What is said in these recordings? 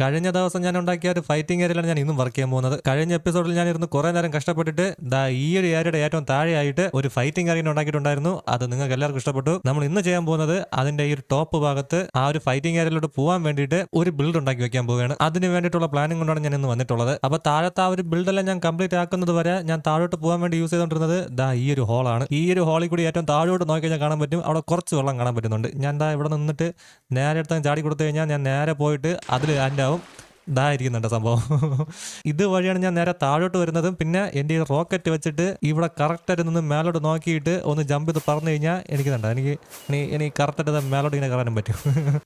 കഴിഞ്ഞ ദിവസം ഞാൻ ഉണ്ടാക്കിയ ഒരു ഫൈറ്റിംഗ് ഏരിയയിലാണ് ഞാൻ ഇന്നും വർക്ക് ചെയ്യാൻ പോകുന്നത്. കഴിഞ്ഞ എപ്പിസോഡിൽ ഞാൻ ഇരുന്ന് കുറെ നേരം കഷ്ടപ്പെട്ടിട്ട് ദാ ഈ ഒരു ഏരിയയുടെ ഏറ്റവും താഴെയായിട്ട് ഒരു ഫൈറ്റിംഗ് ഏരിയ ഉണ്ടാക്കിയിട്ടുണ്ടായിരുന്നു. അത് നിങ്ങൾക്ക് എല്ലാവർക്കും ഇഷ്ടപ്പെട്ടു. നമ്മൾ ഇന്ന് ചെയ്യാൻ പോകുന്നത് അതിന്റെ ഈ ഒരു ടോപ്പ് ഭാഗത്ത് ആ ഒരു ഫൈറ്റിംഗ് ഏരിയയിലോട്ട് പോകാൻ വേണ്ടിയിട്ട് ഒരു ബിൽഡ് ഉണ്ടാക്കി വെക്കാൻ പോവുകയാണ്. അതിന് വേണ്ടിയിട്ടുള്ള പ്ലാനിംഗ് കൊണ്ടാണ് ഞാൻ ഇന്ന് വന്നിട്ടുള്ളത്. അപ്പൊ താഴത്തെ ആ ഒരു ബിൽഡെല്ലാം ഞാൻ കംപ്ലീറ്റ് ആക്കുന്നത് വരെ ഞാൻ താഴോട്ട് പോകാൻ വേണ്ടി യൂസ് ചെയ്തുകൊണ്ടിരുന്നത് ദാ ഈ ഒരു ഹോളാണ് ഈ ഒരു ഹോളിൽ കൂടി ഏറ്റവും താഴോട്ട് നോക്കി കഴിഞ്ഞാൽ കാണാൻ പറ്റും. അവിടെ കുറച്ച് വെള്ളം കാണാൻ പറ്റുന്നുണ്ട്. ഞാൻ ദാ ഇവിടെ നിന്നിട്ട് നേരെ എടുത്ത് ചാടി കൊടുത്തു കഴിഞ്ഞാൽ ഞാൻ നേരെ പോയിട്ട് അതിൽ ലാൻഡ് ആവും ദാ ഇരിക്കുന്നുണ്ട് സംഭവം. ഇത് വഴിയാണ് ഞാൻ നേരെ താഴോട്ട് വരുന്നതും പിന്നെ എന്റെ ഈ റോക്കറ്റ് വെച്ചിട്ട് ഇവിടെ കറക്റ്റായിട്ട് നിന്ന് മേലോട്ട് നോക്കിയിട്ട് ഒന്ന് ജമ്പ് ചെയ്ത് പറഞ്ഞു കഴിഞ്ഞാൽ എനിക്ക് കണ്ട എനിക്ക് ഇനി കറക്റ്റ് കറക്റ്റായിട്ട് മേലോട്ട് ഇങ്ങനെ കയറാനും പറ്റും.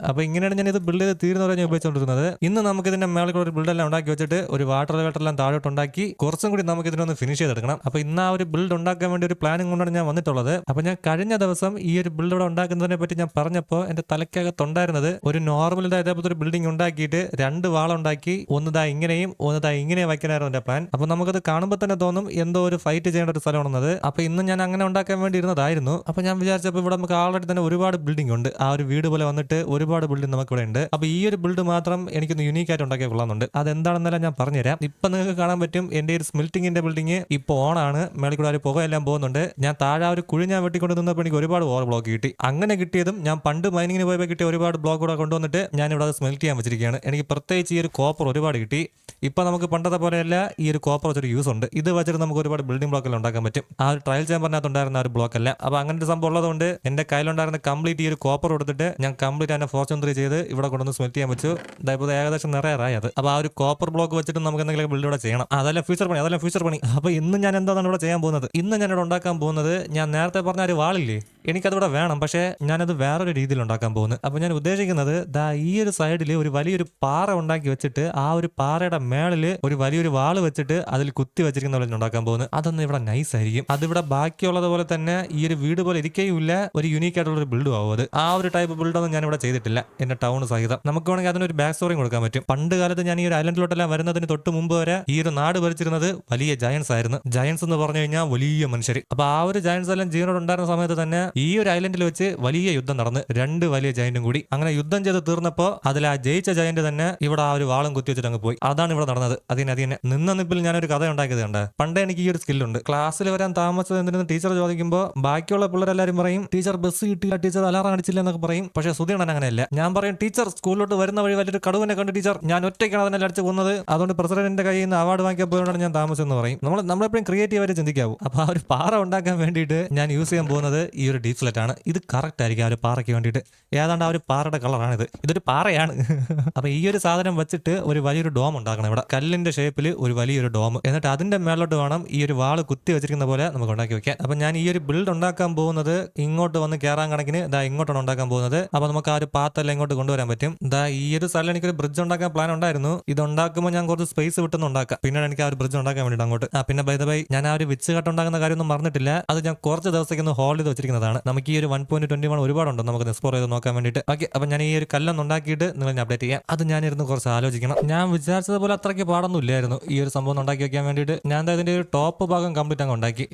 അപ്പോൾ ഇങ്ങനെയാണ് ഞാൻ ഇത് ബിൽഡ് ചെയ്ത് തീരുന്നവരെ ഞാൻ ഉപയോഗിച്ചുകൊണ്ടിരുന്നത് ഇന്ന് നമുക്ക് ഇതിന്റെ മേളിൽ ഒരു ബിൽഡെല്ലാം ഉണ്ടാക്കി വെച്ചിട്ട് ഒരു വാട്ടർ ലെവലെല്ലാം താഴോട്ട് ഉണ്ടാക്കി കുറച്ചും കൂടി നമുക്ക് ഇതിനൊന്ന് ഫിനിഷ് ചെയ്തെടുക്കണം. അപ്പോൾ ഇന്ന് ആ ഒരു ബിൽഡ് ഉണ്ടാക്കാൻ വേണ്ടി ഒരു പ്ലാനിങ് കൊണ്ടാണ് ഞാൻ വന്നിട്ടുള്ളത്. അപ്പോൾ ഞാൻ കഴിഞ്ഞ ദിവസം ഈ ഒരു ബിൽഡ് ഇവിടെ ഉണ്ടാക്കുന്നതിനെ പറ്റി ഞാൻ പറഞ്ഞപ്പോൾ എന്റെ തലയ്ക്കകത്തുണ്ടായിരുന്നത് ഒരു നോർമൽ ഇതേപോലത്തെ ഒരു ബിൽഡിംഗ് ഉണ്ടാക്കിയിട്ട് രണ്ട് വാളുണ്ടാക്കി ഒന്ന് ദാ ഇങ്ങനെയും ഒന്ന് ഇങ്ങനെയും ഇങ്ങനെ വയ്ക്കാനായിരുന്നു എന്റെ പ്ലാൻ അപ്പൊ നമുക്കത് കാണുമ്പോൾ തന്നെ തോന്നും എന്തോ ഒരു ഫൈറ്റ് ചെയ്യേണ്ട ഒരു സ്ഥലമാണെന്നത്. അപ്പൊ ഇന്ന് ഞാൻ അങ്ങനെ ഉണ്ടാക്കാൻ വേണ്ടി ഇരുന്നതായിരുന്നു. അപ്പൊ ഞാൻ വിചാരിച്ചപ്പോൾ ഇവിടെ നമുക്ക് ആൾറെഡി തന്നെ ഒരുപാട് ബിൽഡിംഗ് ഉണ്ട്. ആ ഒരു വീട് പോലെ വന്നിട്ട് ഒരുപാട് ബിൽഡിംഗ് നമുക്ക് ഇവിടെ ഉണ്ട്. അപ്പൊ ഈ ഒരു ബിൽഡ് മാത്രം എനിക്കൊന്ന് യുണീക്ക് ആയിട്ട് ഉണ്ടാക്കിയ അത് അതെന്താണെന്നെല്ലാം ഞാൻ പറഞ്ഞുതരാം. ഇപ്പൊ നിങ്ങൾക്ക് കാണാൻ പറ്റും എന്റെ ഒരു സ്മിൽറ്റിങ്ങിന്റെ ബിൽഡിംഗ് ഇപ്പൊ ഓണാണ് മേളിൽ കൂടെ ഒരു പുകയെല്ലാം പോകുന്നുണ്ട്. ഞാൻ താഴെ ഒരു കുഴി ഞാൻ വെട്ടിക്കൊണ്ട് നിന്നപ്പോൾ എനിക്ക് ഒരുപാട് ഓർ ബ്ലോക്ക് കിട്ടി. അങ്ങനെ കിട്ടിയതും ഞാൻ പണ്ട് മൈനിങ്ങിന് പോയപ്പോൾ കിട്ടിയ ഒരുപാട് ബ്ലോക്ക് കൂടെ കൊണ്ടുവന്നിട്ട് ഞാൻ ഇവിടെ അത് സ്മെൽറ്റ് ചെയ്യാൻ വെച്ചിരിക്കുകയാണ്. എനിക്ക് പ്രത്യേകിച്ച് ഈ ഒരു കോപ്പർ ഒരുപാട് കിട്ടി. ഇപ്പം നമുക്ക് പണ്ടത്തെ പോലെയല്ല ഈ ഒരു കോപ്പർ വെച്ചൊരു യൂസ് ഉണ്ട്. ഇത് വെച്ചിട്ട് നമുക്ക് ഒരുപാട് ബിൽഡിംഗ് ബ്ലോക്കെല്ലാം ഉണ്ടാക്കാൻ പറ്റും. ആ ഒരു ട്രയൽ ചേമ്പറിനകത്തുണ്ടായിരുന്ന ഉണ്ടായിരുന്ന ഒരു ബ്ലോക്ക് അല്ല. അപ്പോൾ അങ്ങനെ ഒരു സംഭവം ഉള്ളതുകൊണ്ട് എന്റെ കയ്യിലുണ്ടായിരുന്ന കംപ്ലീറ്റ് ഈ ഒരു കോപ്പർ കൊടുത്തിട്ട് ഞാൻ കംപ്ലീറ്റ് അതിനെ ഫോർച്യൂൺ ത്രീ ചെയ്ത് ഇവിടെ കൊണ്ടുവന്ന് സ്മെൽറ്റ് ചെയ്യാൻ വെച്ചു. അതായത് ഏകദേശം നിറയെ അത്. അപ്പോൾ ആ ഒരു കോപ്പർ ബ്ലോക്ക് വെച്ചിട്ട് നമുക്ക് എന്തെങ്കിലും ബിൽഡ് ഇവിടെ ചെയ്യണം. അതല്ല ഫ്യൂച്ചർ പണി അതല്ല ഫ്യൂച്ചർ പണി. അപ്പോൾ ഇന്ന് ഞാൻ എന്താണ് ഇവിടെ ചെയ്യാൻ പോകുന്നത്? ഇന്ന് ഞാൻ ഇവിടെ ഉണ്ടാക്കാൻ പോകുന്നത് ഞാൻ നേരത്തെ പറഞ്ഞ ഒരു വാളില്ലേ? എനിക്കതിവിടെ വേണം. പക്ഷേ ഞാനത് വേറൊരു രീതിയിൽ ഉണ്ടാക്കാൻ പോകുന്നു. അപ്പോൾ ഞാൻ ഉദ്ദേശിക്കുന്നത് ദാ ഈ ഒരു സൈഡിൽ ഒരു വലിയൊരു പാറ ഉണ്ടാക്കി ആ ഒരു പാറയുടെ മേളിൽ ഒരു വലിയൊരു വാൾ വെച്ചിട്ട് അതിൽ കുത്തി വെച്ചിരിക്കുന്ന പോലെ ഉണ്ടാക്കാൻ പോകുന്നത്. അതൊന്നും ഇവിടെ നൈസ് ആയിരിക്കും. അതിവിടെ ബാക്കിയുള്ളത് പോലെ തന്നെ ഈ ഒരു വീട് പോലെ ഇരിക്കുകയില്ല ഒരു യുണീക്ക് ആയിട്ടുള്ള ഒരു ബിൽഡും ആവും ആ ഒരു ടൈപ്പ് ബിൽഡൊന്നും ഞാൻ ഇവിടെ ചെയ്തിട്ടില്ല. എന്റെ ടൗൺ സഹിതം. നമുക്ക് വേണമെങ്കിൽ അതിനൊരു ബാക്ക് സ്റ്റോറിയും കൊടുക്കാൻ പറ്റും. പണ്ട് കാലത്ത് ഞാൻ ഈ ഒരു ഐലൻഡിലോട്ടെല്ലാം വരുന്നതിന് തൊട്ട് മുമ്പ് വരെ ഈ ഒരു നാട് ഭരിച്ചിരുന്നത് വലിയ ജയൻസ് ആയിരുന്നു. ജയൻസ് എന്ന് പറഞ്ഞു കഴിഞ്ഞാൽ വലിയ മനുഷ്യർ. അപ്പൊ ആ ഒരു ജയൻസ് എല്ലാം ജീവനോട് ഉണ്ടായിരുന്ന സമയത്ത് തന്നെ ഈ ഒരു ഐലൻഡിൽ വെച്ച് വലിയ യുദ്ധം നടന്ന് രണ്ട് വലിയ ജയന്റും കൂടി. അങ്ങനെ യുദ്ധം ചെയ്ത് തീർന്നപ്പോ അതിൽ ആ ജയിച്ച ജയന്റ് തന്നെ ഇവിടെ ആ ഒരു വാളും കുത്തി വെച്ചിട്ട് അങ്ങ് പോയി. അതാണ് ഇവിടെ നടന്നത്. അതിന് അതിനെ നിന്ന നിപ്പിൽ ഞാനൊരു കഥ ഉണ്ടാക്കിയത് കണ്ട്. പണ്ടേ എനിക്ക് ഈ ഒരു സ്കില്ലുണ്ട് ക്ലാസ്സിൽ വരാൻ താമസിച്ചത് എന്തിനെന്ന് ടീച്ചർ ചോദിക്കുമ്പോൾ ബാക്കിയുള്ള പിള്ളേരെല്ലാവരും പറയും ടീച്ചർ ബസ് കിട്ടില്ല ടീച്ചർ അലാറം അടിച്ചില്ല എന്നൊക്കെ പറയും. പക്ഷേ സുധീണൻ അങ്ങനെയല്ല. ഞാൻ പറയും ടീച്ചർ സ്കൂളിലോട്ട് വരുന്ന വഴി വലിയൊരു കടുവിനെ കണ്ട് ടീച്ചർ ഞാൻ ഒറ്റയ്ക്കാണ് അതിനെ അടിച്ച് കൊന്നത്. അതുകൊണ്ട് പ്രസിഡന്റിന്റെ കയ്യിൽ നിന്ന് അവാർഡ് പോയതുകൊണ്ടാണ് ഞാൻ താമസം എന്ന് പറയും. നമ്മൾ നമ്മളെപ്പോഴും ക്രിയേറ്റീവ് ആയിട്ട് ചിന്തിക്കാവൂ. അപ്പൊ ആ ഒരു പാറ ഉണ്ടാക്കാൻ വേണ്ടിയിട്ട് ഞാൻ യൂസ് ചെയ്യാൻ പോകുന്നത് ഈ ഒരു ഡീഫ്ലറ്റ് ആണ്. ഇത് കറക്റ്റ് ആയിരിക്കും ആ ഒരു പാറയ്ക്ക് വേണ്ടിയിട്ട്. ഏതാണ്ട് ആ ഒരു പാറയുടെ കളറാണിത് ഇതൊരു പാറയാണ്. അപ്പോൾ ഈ ഒരു സാധനം വെച്ചിട്ട് ഒരു വലിയൊരു ഡോം ഉണ്ടാക്കണം ഇവിടെ. കല്ലിന്റെ ഷേപ്പിൽ ഒരു വലിയൊരു ഡോം. എന്നിട്ട് അതിന്റെ മേലോട്ട് വേണം ഈ ഒരു വാൾ കുത്തി വെച്ചിരിക്കുന്ന പോലെ നമുക്ക് ഉണ്ടാക്കി വെക്കാം അപ്പൊ ഞാൻ ഈ ഒരു ബിൽഡ് ഉണ്ടാക്കാൻ പോകുന്നത് ഇങ്ങോട്ട് വന്ന് കയറാൻ കണക്കിന് ഇതാ ഇങ്ങോട്ടാണ് ഉണ്ടാക്കാൻ പോകുന്നത്. അപ്പൊ നമുക്ക് ആ ഒരു പാത്തെല്ലാം ഇങ്ങോട്ട് കൊണ്ടുവരാൻ പറ്റും. ഇതാ ഈ ഒരു സ്ഥലം എനിക്കൊരു ബ്രിഡ്ജ് ഉണ്ടാക്കാൻ പ്ലാൻ ഉണ്ടായിരുന്നു. ഇത് ഉണ്ടാക്കുമ്പോൾ ഞാൻ കുറച്ച് സ്പേസ് വിട്ടൊന്നും ഉണ്ടാക്കാം. പിന്നീട് എനിക്ക് ആ ഒരു ബ്രിഡ്ജ് ഉണ്ടാക്കാൻ വേണ്ടിയിട്ട് അങ്ങോട്ട്. ആ പിന്നെ ബൈ ബൈ ഞാൻ ആ ഒരു വിച്ച് കട്ട് ഉണ്ടാക്കുന്ന കാര്യമൊന്നും മറന്നിട്ടില്ല. അത് ഞാൻ കുറച്ച് ദിവസത്തേക്ക് ഒന്ന് ഹോൾഡ് ചെയ്ത് വെച്ചിരിക്കുന്നതാണ്. നമുക്ക് ഈ ഒരു വൺ പോയിന്റ് ട്വന്റി വൺ ഒരുപാടുണ്ട്. നമുക്ക് എക്സ്പ്ലോർ ചെയ്ത് നോക്കാൻ വേണ്ടിയിട്ട്. ഓക്കെ അപ്പൊ ഞാൻ ഈ ഒരു കല്ലൊന്ന് ഉണ്ടാക്കിയിട്ട് നിങ്ങൾ അപ്ഡേറ്റ് ചെയ്യാം. അത് ഞാനിരുന്ന് കുറച്ച് ആലോചിക്കണം. ഞാൻ വിചാരിച്ചതുപോലെ അത്രയ്ക്ക് പാടൊന്നും ഇല്ലായിരുന്നു ഈ ഒരു സംഭവം ഉണ്ടാക്കി വെക്കാൻ വേണ്ടിയിട്ട് ഞാൻ അതിന്റെ ഒരു ടോപ്പ് ഭാഗം കംപ്ലീറ്റ് അങ്ങ് ഉണ്ടാക്കി.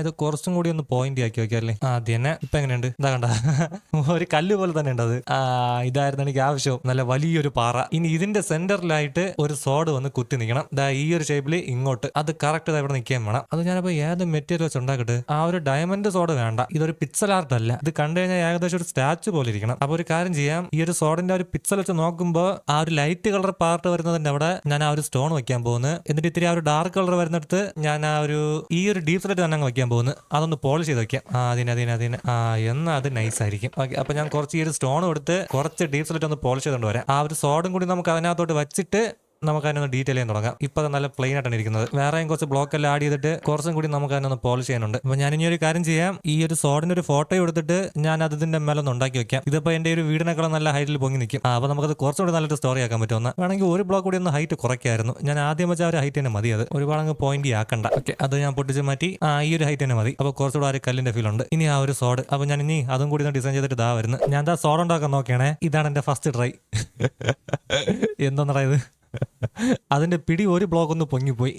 ഇത് കുറച്ചും കൂടി ഒന്ന് പോയിന്റ് ആക്കി വെക്കാല്ലേ അത് തന്നെ. ഇപ്പൊ എങ്ങനെയുണ്ട്? ഇതാ കണ്ട. ഒരു കല്ല് പോലെ തന്നെ ഉണ്ട് അത്. ഇതായിരുന്നു എനിക്ക് ആവശ്യം. നല്ല വലിയൊരു പാറ. ഇനി ഇതിന്റെ സെന്ററിലായിട്ട് ഒരു സോഡ് വന്ന് കുത്തി നിൽക്കണം ദാ ഈ ഒരു ഷേപ്പിൽ ഇങ്ങോട്ട്. അത് കറക്റ്റ് ഇവിടെ നിൽക്കാൻ വേണം. അത് ഞാനിപ്പോ ഏത് മെറ്റീരിയൽ വെച്ച് ഉണ്ടാക്കിട്ട്? ആ ഒരു ഡയമണ്ട് സോഡ് വേണ്ട. ഇതൊരു പിക്സൽ ആർട്ട് അല്ല. ഇത് കണ്ടു കഴിഞ്ഞാൽ ഏകദേശം ഒരു സ്റ്റാച്ചു പോലെ ഇരിക്കണം. അപ്പൊ ഒരു കാര്യം ചെയ്യാം. ഈ ഒരു സോഡിന്റെ ഒരു പിക്സൽ വെച്ച് നോക്കുമ്പോൾ ആ ഒരു ലൈറ്റ് കളർ പാർട്ട് വരുന്നതിന്റെ അവിടെ ഞാൻ ആ ഒരു സ്റ്റോൺ വെക്കാൻ പോകുന്നു. എന്നിട്ട് ഇത്തിരി ആ ഒരു ഡാർക്ക് കളർ വരുന്നിടത്ത് ഞാൻ ആ ഒരു ഈ ഒരു ഡീപ് സെറ്റ് തന്നെ അങ്ങ് വെക്കാൻ പോകുന്നു. അതൊന്ന് പോളിഷ് ചെയ്ത് വെക്കാം ആ അതിന് അതിന് അതിന്. ആ എന്നാ അത് നൈസ് ആയിരിക്കും. ഓക്കെ അപ്പൊ ഞാൻ കുറച്ച് ഈ ഒരു സ്റ്റോൺ എടുത്ത് കുറച്ച് ഡീപ് സെറ്റ് ഒന്ന് പോളിഷ് ചെയ്തുകൊണ്ട് വരാം. ആ ഒരു സോഡും കൂടി നമുക്ക് അതിനകത്തോട്ട് വെച്ചിട്ട് നമുക്ക് അതിനൊന്ന് ഡീറ്റെയിൽ ചെയ്യാൻ തുടങ്ങാം. ഇപ്പൊ നല്ല പ്ലെയിൻ ആയിട്ടാണ് ഇരിക്കുന്നത്. വേറെയും കുറച്ച് ബ്ലോക്ക് എല്ലാം ആഡ് ചെയ്തിട്ട് കുറച്ചും കൂടി നമുക്ക് അതിനൊന്ന് പോളിഷ് ചെയ്യാനുണ്ട്. അപ്പൊ ഞാൻ ഇനി ഒരു കാര്യം ചെയ്യാം. ഈ ഒരു സോഡിന്റെ ഒരു ഫോട്ടോ എടുത്തിട്ട് ഞാൻ അത് ഇതിന്റെ മേലെ ഉണ്ടാക്കി വെക്കാം. ഇതിപ്പോ എന്റെ ഒരു വീടിനേക്കാൾ നല്ല ഹൈറ്റിൽ പൊങ്ങി നിൽക്കും ആ അപ്പൊ നമുക്കത് കുറച്ചുകൂടി നല്ലൊരു സ്റ്റോറി ആക്കാൻ പറ്റുമെന്ന്. വേണമെങ്കിൽ ഒരു ബ്ലോക്ക് കൂടി ഒന്ന് ഹൈറ്റ് കുറയ്ക്കായിരുന്നു. ഞാൻ ആദ്യം വെച്ചാൽ ആ ഒരു ഹൈറ്റ് തന്നെ മതി അത്. ഒരുപാട് അങ്ങ് പോയിന്റ് ആക്കണ്ട. ഓക്കെ അത് ഞാൻ പൊട്ടിച്ച് മാറ്റി. ആ ഈ ഒരു ഹൈറ്റ് തന്നെ മതി. അപ്പൊ കുറച്ചുകൂടെ ആ ഒരു കല്ലിന്റെ ഫീൽ ഉണ്ട്. ഇനി ആ ഒരു സോഡ് അപ്പൊ ഞാൻ ഇനി അതും കൂടി ഒന്ന് ഡിസൈൻ ചെയ്തിട്ട് ഇതാ വരുന്നത്. ഞാൻ ദാ സോഡ് ഉണ്ടാക്കാൻ നോക്കിയാണേ. ഇതാണ് എന്റെ ഫസ്റ്റ് ട്രൈ എന്താണെന്നടാ ഇത്? അതിന്റെ പിടി ഒരു ബ്ലോക്ക് ഒന്ന് പൊങ്ങിപ്പോയി.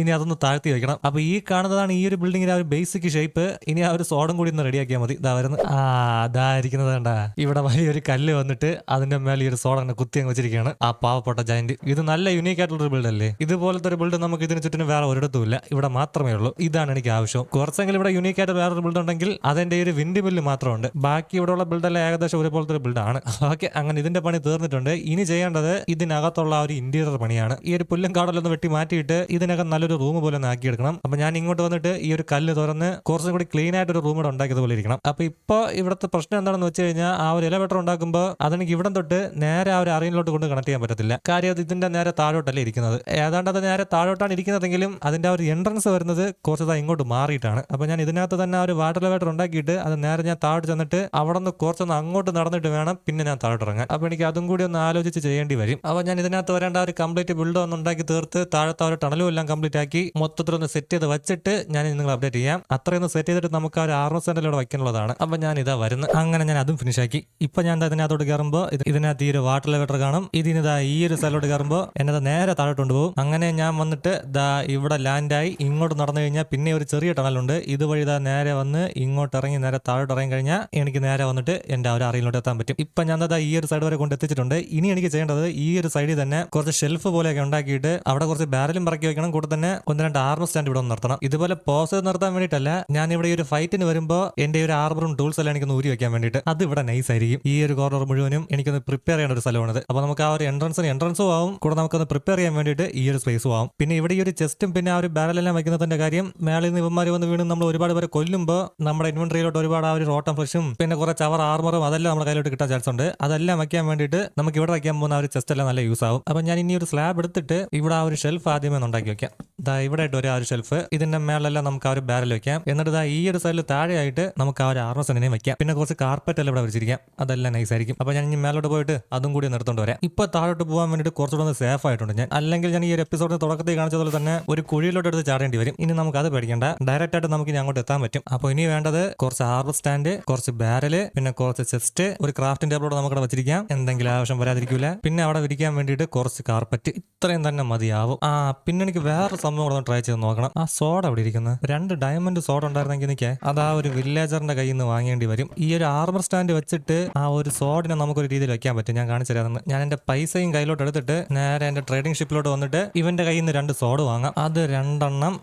ഇനി അതൊന്ന് താഴ്ത്തി വെക്കണം. അപ്പൊ ഈ കാണുന്നതാണ് ഈ ഒരു ബിൽഡിങ്ങിന്റെ ഒരു ബേസിക് ഷേപ്പ് ഇനി ആ ഒരു സോഡും കൂടി ഒന്ന് റെഡിയാക്കിയാൽ മതി. ഇതാ വരുന്നത് ആ അതാ വേണ്ട ഇവിടെ വലിയൊരു കല്ല് വന്നിട്ട് അതിന്റെ മേലെ ഈ ഒരു സോഡ അങ്ങനെ കുത്തി അങ്ങ് വെച്ചിരിക്കുകയാണ്. ആ പാവപ്പെട്ട ജയന്റ് ഇത് നല്ല യുണീക് ആയിട്ടുള്ള ഒരു ബിൽഡ് അല്ലേ? ഇതുപോലത്തെ ഒരു ബിൽഡ് നമുക്ക് ഇതിന് ചുറ്റിനും വേറെ ഒരിടത്തും ഇല്ല. ഇവിടെ മാത്രമേ ഉള്ളൂ. ഇതാണ് എനിക്ക് ആവശ്യം. കുറച്ചെങ്കിലും ഇവിടെ യുണീക് ആയിട്ട് വേറൊരു ബിൽഡ് ഉണ്ടെങ്കിൽ അതിന്റെ ഒരു വിൻഡ് മില്ല് മാത്രമുണ്ട്. ബാക്കി ഇവിടെയുള്ള ബിൽഡെല്ലാം ഏകദേശം ഒരുപോലത്തെ ഒരു ബിൽഡാണ് ഓക്കെ അങ്ങനെ ഇതിന്റെ പണി തീർന്നിട്ടുണ്ട്. ഇനി ചെയ്യേണ്ടത് ഇതിനകത്തുള്ള ഒരു ഇന്റീരിയർ പണിയാണ്. ഈ ഒരു പുല്ലും കാടലൊന്ന് വെട്ടി മാറ്റിയിട്ട് ഇതിനകം നല്ലൊരു റൂം പോലെ ഒന്ന് ആക്കിയെടുക്കണം. അപ്പൊ ഞാൻ ഇങ്ങോട്ട് വന്നിട്ട് ഈ ഒരു കല്ല് തുറന്ന് കുറച്ചും കൂടി ക്ലീൻ ആയിട്ട് ഒരു റൂം ഇവിടെ ഉണ്ടാക്കിയതുപോലെ ഇരിക്കണം. അപ്പൊ ഇപ്പൊ ഇവിടുത്തെ പ്രശ്നം എന്താണെന്ന് വെച്ച് കഴിഞ്ഞാൽ ആ ഒരു എലവേറ്റർ ഉണ്ടാക്കുമ്പോൾ അതെനിക്ക് ഇവിടം തൊട്ട് നേരെ ആ ഒരു അറിയിലോട്ട് കൊണ്ട് കണക്ട് ചെയ്യാൻ പറ്റത്തില്ല. കാര്യം അത് ഇതിന്റെ നേരെ താഴോട്ടല്ലേ ഇരിക്കുന്നത്. ഏതാണ്ട് അത് നേരെ താഴോട്ടാണ് ഇരിക്കുന്നതെങ്കിലും അതിന്റെ ആ ഒരു എൻട്രൻസ് വരുന്നത് കുറച്ച് ഇങ്ങോട്ട് മാറിയിട്ടാണ്. അപ്പൊ ഞാൻ ഇതിനകത്ത് തന്നെ ആ ഒരു വാട്ടർ എലവേറ്റർ ഉണ്ടാക്കിയിട്ട് അത് നേരെ ഞാൻ താഴോട്ട് ചെന്നിട്ട് അവിടെ നിന്ന് കുറച്ചൊന്ന് അങ്ങോട്ട് നടന്നിട്ട് വേണം പിന്നെ ഞാൻ താഴോട്ട് ഇറങ്ങാൻ. അപ്പൊ എനിക്ക് അതും കൂടി ഒന്ന് ആലോചിച്ച് ചെയ്യേണ്ടി വരും. അപ്പൊ ഞാൻ ഇതിനകത്ത് വരേണ്ട ആ ഒരു കംപ്ലീറ്റ് ബിൽഡ് ഒന്ന് ഉണ്ടാക്കി തീർത്ത് താഴത്തെ ഒരു ടണലും എല്ലാം കംപ്ലീറ്റ് ആക്കി മൊത്തത്തിലൊന്ന് സെറ്റ് ചെയ്ത് വെച്ചിട്ട് ഞാൻ നിങ്ങൾ അപ്ഡേറ്റ് ചെയ്യാം. അത്രയൊന്ന് സെറ്റ് ചെയ്തിട്ട് നമുക്ക് ആ ഒരു ആറ് സെന്റിലൂടെ വയ്ക്കാനുള്ളതാണ്. അപ്പൊ ഞാൻ ഇതാ വരുന്നത് അങ്ങനെ ഞാൻ അതും ഫിനിഷ് ആക്കി. ഇപ്പൊ ഞാൻ ഇതിനകത്തോട്ട് കയറുമ്പോൾ ഇത് ഇതിനകത്ത് ഈ ഒരു വാട്ടർ ലെവറ്റർ കാണും. ഇതിനിതാ ഈ ഒരു സ്ഥലത്തോട്ട് കയറുമ്പോൾ എന്നത് നേരെ താഴോട്ട് പോകും അങ്ങനെ ഞാൻ വന്നിട്ട് ദാ ഇവിടെ ലാൻഡായി ഇങ്ങോട്ട് നടന്നു കഴിഞ്ഞാൽ പിന്നെ ഒരു ചെറിയ ടണലുണ്ട് ഇതുവഴി ഇതാ നേരെ വന്ന് ഇങ്ങോട്ട് ഇറങ്ങി നേരെ താഴോട്ട് ഇറങ്ങി കഴിഞ്ഞാൽ എനിക്ക് നേരെ വന്നിട്ട് എന്റെ ആ ഒരു അറിയിലോട്ട് എത്താൻ പറ്റും. ഇപ്പൊ ഞാൻ ദാ ഈ ഒരു സൈഡ് വരെ കൊണ്ട് എത്തിച്ചിട്ടുണ്ട്. ഇനി എനിക്ക് ചെയ്യേണ്ടത് ഈ ഒരു സൈഡിൽ തന്നെ കുറച്ച് ഷെൽഫ് പോലെയൊക്കെ ഉണ്ടാക്കിയിട്ട് അവിടെ കുറച്ച് ബാരലും പറക്കി വെക്കണം. കൂടെ തന്നെ ഒന്ന് രണ്ട് ആർമർ സ്റ്റാൻഡ് ഇവിടെ നിർത്തണം. ഇതുപോലെ പോസ് നിർത്താൻ വേണ്ടിയിട്ടല്ല ഞാൻ ഇവിടെ ഈ ഒരു ഫൈറ്റിന് വരുമ്പോൾ എന്റെ ഒരു ആർമറും ടൂൾസ് എല്ലാം എനിക്ക് ഊരി വെക്കാൻ വേണ്ടിയിട്ട്. അത് ഇവിടെ നൈസ് ആയിരിക്കും. ഈ ഒരു കോർണർ മുഴുവനും എനിക്കൊന്ന് പ്രിപ്പയർ ചെയ്യേണ്ട ഒരു സ്ഥലമാണിത്. അപ്പോൾ നമുക്ക് ആ ഒരു എൻട്രൻസിന് എൻട്രൻസും ആവും. കൂടെ നമുക്കൊന്ന് പ്രിപ്പയർ ചെയ്യാൻ വേണ്ടിയിട്ട് ഈ ഒരു സ്പേസും ആവും. പിന്നെ ഇവിടെ ഈ ഒരു ചെസ്റ്റും പിന്നെ ആ ഒരു ബാരലെല്ലാം വെക്കുന്നതിന്റെ കാര്യം മേളിൽ നിന്ന് ഇവന്മാർ വന്ന് വീണ് നമ്മൾ ഒരുപാട് പേരെ കൊല്ലുമ്പോൾ നമ്മുടെ ഇൻവെന്ററിയിലോട്ട് ഒരുപാട് ആ ഒരു റോട്ടം ഫ്ലഷും പിന്നെ കുറച്ച് ചവർ ആർമറും അതെല്ലാം നമ്മുടെ കയ്യിലോട്ട് കിട്ടാൻ ചാൻസ് ഉണ്ട്. അതെല്ലാം വെക്കാൻ വേണ്ടിയിട്ട് നമുക്ക് ഇവിടെ വയ്ക്കാൻ പോകുന്ന ആ ഒരു ചെസ്റ്റ് എല്ലാം നല്ല യൂസ് ആവും. അപ്പം ഞാൻ ഇനി ഒരു സ്ലാബ് എടുത്തിട്ട് ഇവിടെ ആ ഒരു ഷെൽഫ് ആദ്യമേ ഉണ്ടാക്കി വെക്കാം. ദാ ഇവിടെ ആയിട്ട് ഒരു ആ ഒരു ഷെൽഫ് ഇതിന്റെ മേളെല്ലാം നമുക്ക് ആ ഒരു ബാരൽ വെക്കാം. എന്നിട്ട് ഈ ഒരു സൈഡിൽ താഴെയായിട്ട് നമുക്ക് ആ ഒരു ആർമസനെ വെക്കാം. പിന്നെ കുറച്ച് കാർപ്പറ്റ് എല്ലാം ഇവിടെ വെച്ചിരിക്കാം. അതെല്ലാം നൈസ് ആയിരിക്കും. അപ്പൊ ഞാൻ ഇനി മേലോട്ട് പോയിട്ട് അതും കൂടി നിർത്തോണ്ട് വരാം. ഇപ്പൊ താഴോട്ട് പോകാൻ വേണ്ടിട്ട് കുറച്ചുകൂടെ ഒന്ന് സേഫ് ആയിട്ടുണ്ട് ഞാൻ. അല്ലെങ്കിൽ ഞാൻ ഈ ഒരു എപ്പിസോഡിന് തുടക്കത്തിൽ കാണിച്ചതുപോലെ തന്നെ ഒരു കുഴിയിലോട്ട് എടുത്ത് ചാടേണ്ടി വരും. ഇനി നമുക്ക് അത് പേടിക്കേണ്ട. ഡയറക്റ്റ് ആയിട്ട് നമുക്ക് ഇനി അങ്ങോട്ട് എത്താൻ പറ്റും. അപ്പോൾ ഇനി വേണ്ടത് കുറച്ച് ആർമർ സ്റ്റാൻഡ് കുറച്ച് ബാരൽ പിന്നെ കുറച്ച് ചെസ്റ്റ് ഒരു ക്രാഫ്റ്റിംഗ് ടേബിളോട് നമുക്ക് അവിടെ വെച്ചിരിക്കാം. എന്തെങ്കിലും ആവശ്യം വരാതിരിക്കില്ല പിന്നെ അവിടെ വിരിക്കാൻ വേണ്ടിയിട്ട് കുറച്ച് കാർപ്പറ്റ് ഇത്രയും തന്നെ മതിയാവും. ആ പിന്നെ എനിക്ക് വേറെ സംഭവം കൂടെ ട്രൈ ചെയ്ത് നോക്കണം. ആ സോഡ അവിടെ ഇരിക്കുന്നത് രണ്ട് ഡയമണ്ട് സോഡ ഉണ്ടായിരുന്നെങ്കിൽ എനിക്ക് അത് ആ ഒരു വില്ലേജറിന്റെ കയ്യിൽ നിന്ന് വാങ്ങേണ്ടി വരും. ഈ ഒരു ആർമർ സ്റ്റാൻഡ് വെച്ചിട്ട് ആ ഒരു സോഡിനെ നമുക്കൊരു രീതിയിൽ വെക്കാൻ പറ്റും. ഞാൻ കാണിച്ചു ഞാൻ എന്റെ പൈസയും കയ്യിലോട്ട് എടുത്തിട്ട് നേരെ എന്റെ ട്രേഡിംഗ് ഷിപ്പിലോട്ട് വന്നിട്ട് ഇവന്റെ കയ്യിൽ നിന്ന് രണ്ട് സോഡ് വാങ്ങാം. അത് രണ്ടെണ്ണം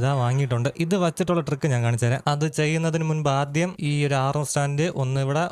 ഇതാ വാങ്ങിയിട്ടുണ്ട്. ഇത് വെച്ചിട്ടുള്ള ട്രിക്ക് ഞാൻ കാണിച്ചു തരാം. അത് ചെയ്യുന്നതിന് മുൻപ് ആദ്യം ഈ ഒരു ആർമർ സ്റ്റാൻഡ് ഒന്ന് ഇവിടെ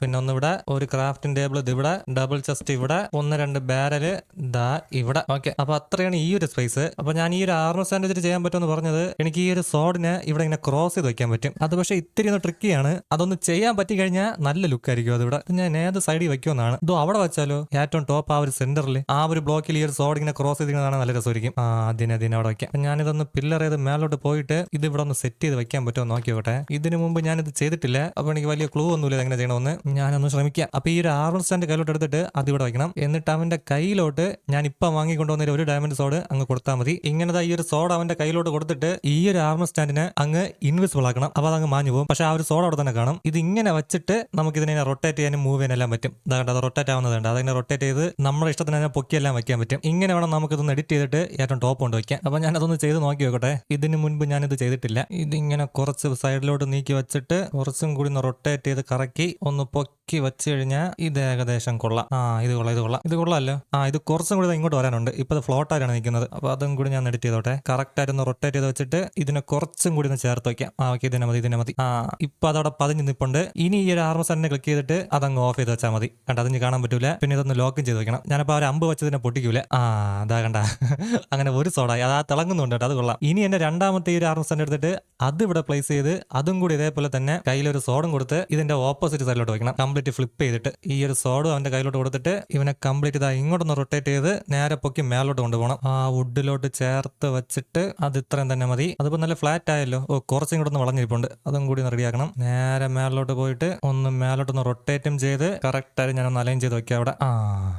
പിന്നെ ഒന്ന് ഇവിടെ ഒരു ക്രാഫ്റ്റിംഗ് ടേബിൾ ഇത് ഇവിടെ ഡബിൾ ചെസ്റ്റ് ഇവിടെ ഒന്ന് രണ്ട് ബാരൽ ദാ ഇവിടെ. ഓക്കെ. അപ്പൊ അത്രയാണ് ഈ ഒരു സ്പേസ് അപ്പൊ ഞാൻ ഈ ഒരു ആർമർ സ്റ്റാൻഡ് വെച്ചിട്ട് ചെയ്യാൻ പറ്റുമെന്ന് പറഞ്ഞത് എനിക്ക് ഈ ഒരു സോഡിനെ ഇവിടെ ഇങ്ങനെ ക്രോസ് ചെയ്ത് വെക്കാൻ പറ്റും. അത് പക്ഷേ ഇത്തിരി ഒന്ന് ട്രിക്കിയാണ് അതൊന്ന് ചെയ്യാൻ പറ്റി കഴിഞ്ഞാൽ നല്ല ലുക്ക് ആയിരിക്കും അതിവിടെ ഞാൻ ഏത് സൈഡിൽ വെക്കുമെന്നാണ്. ഇതോ അവിടെ വെച്ചാലോ? ഏറ്റവും ടോപ്പ് ആ ഒരു സെന്ററിൽ ആ ഒരു ബ്ലോക്കിൽ ഈ ഒരു സോഡ് ഇങ്ങനെ ക്രോസ് ചെയ്തിരിക്കുന്നതാണ് നല്ല രസമായിരിക്കും ആ അതിനെ അതിനെ അവിടെ വെക്കാം. അപ്പൊ ഞാനിതൊന്ന് പില്ലർ ചെയ്ത് മേലോട്ട് പോയിട്ട് ഇത് ഇവിടെ ഒന്ന് സെറ്റ് ചെയ്ത് വെക്കാൻ പറ്റുമോ നോക്കി നോക്കട്ടെ ഇതിനു മുമ്പ് ഞാനിത് ചെയ്തിട്ടില്ല. അപ്പൊ എനിക്ക് വലിയ ക്ലൂ ഒന്നുമില്ല എങ്ങനെ ചെയ്യണമെന്ന്. ഞാനൊന്ന് ശ്രമിക്കാം. അപ്പൊ ഈ ഒരു ആർമർ സ്റ്റാൻഡ് കയ്യിലോട്ട് എടുത്തിട്ട് അത് ഇവിടെ വെക്കണം. എന്നിട്ട് അവന്റെ കയ്യിലോട്ട് ഞാൻ ഇപ്പം വാങ്ങിക്കൊണ്ടുവന്ന ഒരു ഡയമണ്ട് സോഡ് അങ്ങ് കൊടുത്താൽ മതി. ഇങ്ങനത്തെ ഈ ഒരു സോഡ് അവന്റെ കയ്യിലോട്ട് കൊടുത്തിട്ട് ഈ ഒരു ആർമർ സ്റ്റാൻഡിനെ അങ്ങ് ഇൻവിസിബിൾ ആക്കണം. അപ്പൊ അതങ്ങ് മാഞ്ഞു പോകും. പക്ഷെ ആ ഒരു സോഡ് അവിടെ തന്നെ കാണും. ഇത് ഇങ്ങനെ വെച്ചിട്ട് നമുക്ക് ഇതിനെ റൊട്ടേറ്റ് ചെയ്യാനും മൂവ് ചെയ്യാനെല്ലാം പറ്റും. അതുകൊണ്ട് അത് റൊട്ടേറ്റ് ആവുന്നതുണ്ട്. അതിനെ റൊട്ടേറ്റ് ചെയ്ത് നമ്മുടെ ഇഷ്ടത്തിന് അതിനെ പൊക്കിയെല്ലാം വെക്കാൻ പറ്റും. ഇങ്ങനെ വേണം നമുക്ക് ഇതൊന്ന് എഡിറ്റ് ചെയ്തിട്ട് ഏറ്റവും ടോപ്പ് കൊണ്ട് വയ്ക്കാം അപ്പോൾ ഞാൻ അതൊന്ന് ചെയ്ത് നോക്കി വെക്കട്ടെ ഇതിന് മുൻപ് ഞാനിത് ചെയ്തിട്ടില്ല. ഇതിങ്ങനെ കുറച്ച് സൈഡിലോട്ട് നീക്കി വെച്ചിട്ട് കുറച്ചും കൂടി ഒന്ന് റൊട്ടേറ്റ് ചെയ്ത് കറക്കി ഒന്ന് പൊക്കി വെച്ച് കഴിഞ്ഞാൽ ഇത് ഏകദേശം കൊള്ളാം. ആ ഇത് കൊള്ളാം ഇത് കൊള്ളാം. ഇത് കൊള്ളാമല്ലോ? ആ ഇത് കുറച്ചും കൂടി ഇങ്ങോട്ട് വരാനുണ്ട്. ഇപ്പൊ അത് ഫ്ലോട്ട് ആയിട്ടാണ് നിൽക്കുന്നത്. അപ്പോൾ അതും കൂടി ഞാൻ എഡിറ്റ് ചെയ്തോട്ടെ. കറക്റ്റ് ആയിട്ട് റൊട്ടേറ്റ് ചെയ്ത് വെച്ചിട്ട് ഇതിനെ കുറച്ചും കൂടി ഒന്ന് ചേർത്ത് വയ്ക്കാം ആ ഓക്കെ ഇതിനെ മതി ഇതിനെ മതി. ആ ഇപ്പൊ അതവിടെ പതിഞ്ഞ് നിൽപ്പുണ്ട്. ഇനി ഈ ഒരു ആർമസ് തന്നെ ക്ലിക്ക് ചെയ്തിട്ട് അതങ്ങ് ഓഫ് ചെയ്ത് വെച്ചാൽ മതി. കണ്ട അതിന് കാണാൻ പറ്റൂല. പിന്നെ ഇതൊന്ന് ലോക്കും ചെയ്ത് വെക്കണം. ഞാനപ്പോ ആ ഒരു അമ്പ് വെച്ചതിനെ പൊട്ടിക്കൂല. ആ അതാ കണ്ട. അങ്ങനെ ഒരു സോഡായി അത് ആ തിളങ്ങുന്നുണ്ട് കേട്ടോ അത് കൊള്ളാം. ഇനി എന്റെ രണ്ടാമത്തെ ഈ ഒരു ആർമസ് തന്നെ എടുത്തിട്ട് അത് ഇവിടെ പ്ലേസ് ചെയ്ത് അതും കൂടി ഇതേപോലെ തന്നെ കയ്യിലൊരു സോഡും കൊടുത്ത് ഇതിന്റെ ഓപ്പോസിറ്റ് സൈഡിലോട്ട് വെക്കണം. കംപ്ലീറ്റ് ഫ്ലിപ്പ് ചെയ്തിട്ട് ഈ ഒരു സോഡും അവന്റെ കയ്യിലോട്ട് കൊടുത്തിട്ട് ഇവനെ കംപ്ലീറ്റ് ഇതാ ഇങ്ങോട്ടൊന്ന് റൊട്ടേറ്റ് ചെയ്ത് നേരെ പൊക്കി മേലോട്ട് കൊണ്ടുപോകണം. ആ വുഡിലോട്ട് ചേർത്ത് വെച്ചിട്ട് അത് ഇത്രയും തന്നെ മതി. അതിപ്പോ നല്ല ഫ്ലാറ്റ് ആയല്ലോ. ഓ കുറച്ചും കൂടെ ഒന്ന് വളഞ്ഞിരിപ്പുണ്ട്. അതും കൂടി ഒന്ന് റെഡിയാക്കണം നേരെ മേലോട്ട് പോയിട്ട് ഒന്ന് മേലോട്ടൊന്ന് റൊട്ടേറ്റും ചെയ്ത് കറക്റ്റ് ആയിട്ട് ഞാൻ ഒന്ന് അലൈൻ ചെയ്ത് വെക്കാം അവിടെ. ആ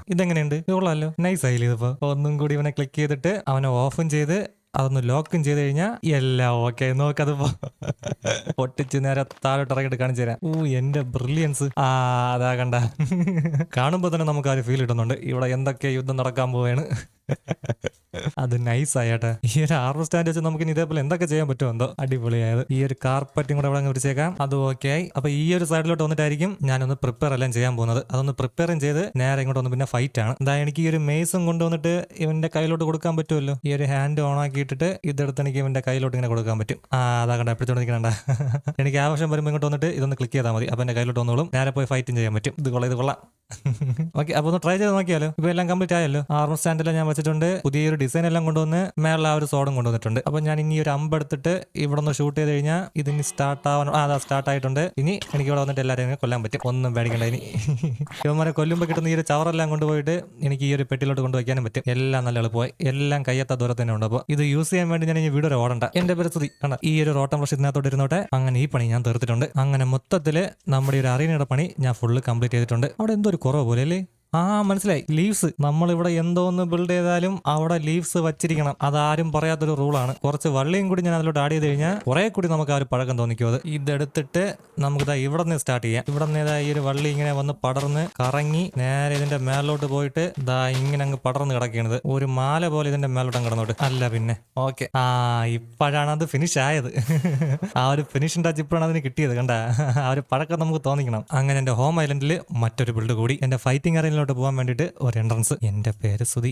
ഇതെങ്ങനെയുണ്ട്? ഇത് കൊള്ളാമല്ലോ നൈസ് ആയില്ലേ ഇതിപ്പോ? ഒന്നും കൂടി ഇവനെ ക്ലിക്ക് ചെയ്തിട്ട് അവനെ ഓഫും ചെയ്ത് അതൊന്ന് ലോക്കും ചെയ്ത് കഴിഞ്ഞാൽ എല്ലാം ഓക്കെ നോക്കത് പൊട്ടിച്ച് നേരെ താഴോട്ട് ഇറങ്ങിയിട്ട് കാണിച്ചു തരാം. ഓ എന്റെ ബ്രില്യൻസ് ആ അതാ കണ്ട. കാണുമ്പോൾ തന്നെ നമുക്ക് ആ ഒരു ഫീൽ കിട്ടുന്നുണ്ട്. ഇവിടെ എന്തൊക്കെ യുദ്ധം നടക്കാൻ പോവുകയാണ് അത് നൈസ് ആയേട്ടാ ഈ ഒരു ആർമർ സ്റ്റാൻഡ് വെച്ച് നമുക്ക് ഇതേപോലെ എന്തൊക്കെ ചെയ്യാൻ പറ്റുമോ എന്തോ? അടിപൊളിയായത്. ഈ ഒരു കാർപ്പറ്റും കൂടെ അവിടെ അങ്ങ് വിരിച്ചേക്കാം. അത് ഓക്കെ ആയി. അപ്പൊ ഈ ഒരു സൈഡിലോട്ട് വന്നിട്ടായിരിക്കും ഞാനൊന്ന് പ്രിപ്പയർ എല്ലാം ചെയ്യാൻ പോകുന്നത്. അതൊന്ന് പ്രിപ്പയറും ചെയ്ത് നേരെ ഇങ്ങോട്ട് വന്ന് പിന്നെ ഫൈറ്റ് ആണ്. എന്താ എനിക്ക് ഈ ഒരു മേസും കൊണ്ടുവന്നിട്ട് ഇവന്റെ കയ്യിലോട്ട് കൊടുക്കാൻ പറ്റുമല്ലോ? ഈ ഒരു ഹാൻഡ് ഓൺ ആക്കിയിട്ടിട്ട് ഇതെടുത്ത് എനിക്ക് ഇവന്റെ കയ്യിലോട്ട് ഇങ്ങനെ കൊടുക്കാൻ പറ്റും. ആ അതാ കണ്ട എപ്പോഴത്തോടെ എനിക്ക് ആവശ്യം വരുമ്പോൾ ഇങ്ങോട്ട് വന്നിട്ട് ഇതൊന്ന് ക്ലിക്ക് ചെയ്താൽ മതി. അപ്പൊ എന്റെ കയ്യിലോട്ട് വന്നോളും. നേരെ പോയി ഫൈറ്റും ചെയ്യാൻ പറ്റും. ഇത് കൊള്ളാം ഇത് കൊള്ളാം. ഓക്കെ അപ്പൊ ഒന്ന് ട്രൈ ചെയ്ത് നോക്കിയാലോ? ഇപ്പൊ എല്ലാം കംപ്ലീറ്റ് ആയല്ലോ? ആർമർ സ്റ്റാൻഡെല്ലാം ഞാൻ വെച്ചിട്ടുണ്ട്. പുതിയൊരു ഡിസൈൻ എല്ലാം കൊണ്ടുവന്ന് മേളിൽ ആ ഒരു സോഡും കൊണ്ടുവന്നിട്ടുണ്ട്. അപ്പൊ ഞാൻ ഇനി ഒരു അമ്പ് എടുത്തിട്ട് ഇവിടെ നിന്ന് ഷൂട്ട് ചെയ്ത് കഴിഞ്ഞാൽ ഇതിന് സ്റ്റാർട്ട് ആവാൻ ആ അതാ സ്റ്റാർട്ട് ആയിട്ടുണ്ട്. ഇനി എനിക്ക് ഇവിടെ വന്നിട്ട് എല്ലാവരെയും കൊല്ലാൻ പറ്റും. ഒന്നും പേടിക്കണ്ട ഇനി. ഇവന്മാരെ കൊല്ലുമ്പോൾ കിട്ടുന്ന ഈ ഒരു ചവറെല്ലാം കൊണ്ടുപോയിട്ട് എനിക്ക് ഈ ഒരു പെട്ടിലോട്ട് കൊണ്ടുവയ്ക്കാനും പറ്റും. എല്ലാം നല്ല എളുപ്പമായി. എല്ലാം കയ്യത്ത ദൂരത്ത് തന്നെ ഉണ്ട്. അപ്പോൾ ഇത് യൂസ് ചെയ്യാൻ വേണ്ടി ഞാൻ ഈ വീട് ഓടണ്ട. എന്റെ പരിസ്ഥിതി കണ്ട? ഈ ഒരു റോട്ടം ബ്രഷ് ഇതിനകത്തോട്ട് ഇരുന്നോട്ടെ. അങ്ങനെ ഈ പണി ഞാൻ തീർത്തിട്ടുണ്ട്. അങ്ങനെ മൊത്തത്തിൽ നമ്മുടെ ഒരു അറീനയുടെ പണി ഞാൻ ഫുള്ള് കംപ്ലീറ്റ് ചെയ്തിട്ടുണ്ട്. അവിടെ എന്തോ ഒരു കുറവ് പോലെ അല്ലേ ആ മനസ്സിലായി. ലീവ്സ്. നമ്മളിവിടെ എന്തോന്ന് ബിൽഡ് ചെയ്താലും അവിടെ ലീവ്സ് വച്ചിരിക്കണം. അതാരും പറയാത്തൊരു റൂളാണ്. കുറച്ച് വള്ളിയും കൂടി ഞാൻ അതിലോട്ട് ആഡ് ചെയ്ത് കഴിഞ്ഞാൽ കുറെ കൂടി നമുക്ക് ആ ഒരു പഴക്കം തോന്നിക്കും അത്. ഇതെടുത്തിട്ട് നമുക്ക് ഇതാ ഇവിടെ നിന്ന് സ്റ്റാർട്ട് ചെയ്യാം. ഇവിടെ നിന്ന് ഈ ഒരു വള്ളി ഇങ്ങനെ വന്ന് പടർന്ന് കറങ്ങി നേരെ ഇതിന്റെ മേലോട്ട് പോയിട്ട് ദാ ഇങ്ങനെ അങ്ങ് പടർന്ന് കിടക്കുന്നത് ഒരു മാല പോലെ ഇതിന്റെ മേലോട്ട് കിടന്നോട്ട്. അല്ല പിന്നെ. ഓക്കെ. ആ ഇപ്പോഴാണ് അത് ഫിനിഷ് ആയത്. ആ ഒരു ഫിനിഷിംഗ് ടച്ച് ഇപ്പോഴാണ് അതിന് കിട്ടിയത്. കണ്ട? ആ ഒരു പഴക്കം നമുക്ക് തോന്നിക്കണം. അങ്ങനെ എന്റെ ഹോം ഐലൻഡിൽ മറ്റൊരു ബിൽഡ് കൂടി. എന്റെ ഫൈറ്റിംഗ് അറേഞ്ചിലോട്ട് പോകാൻ വേണ്ടിയിട്ട് ഒരു എൻട്രൻസ് എന്റെ പേര് സുതി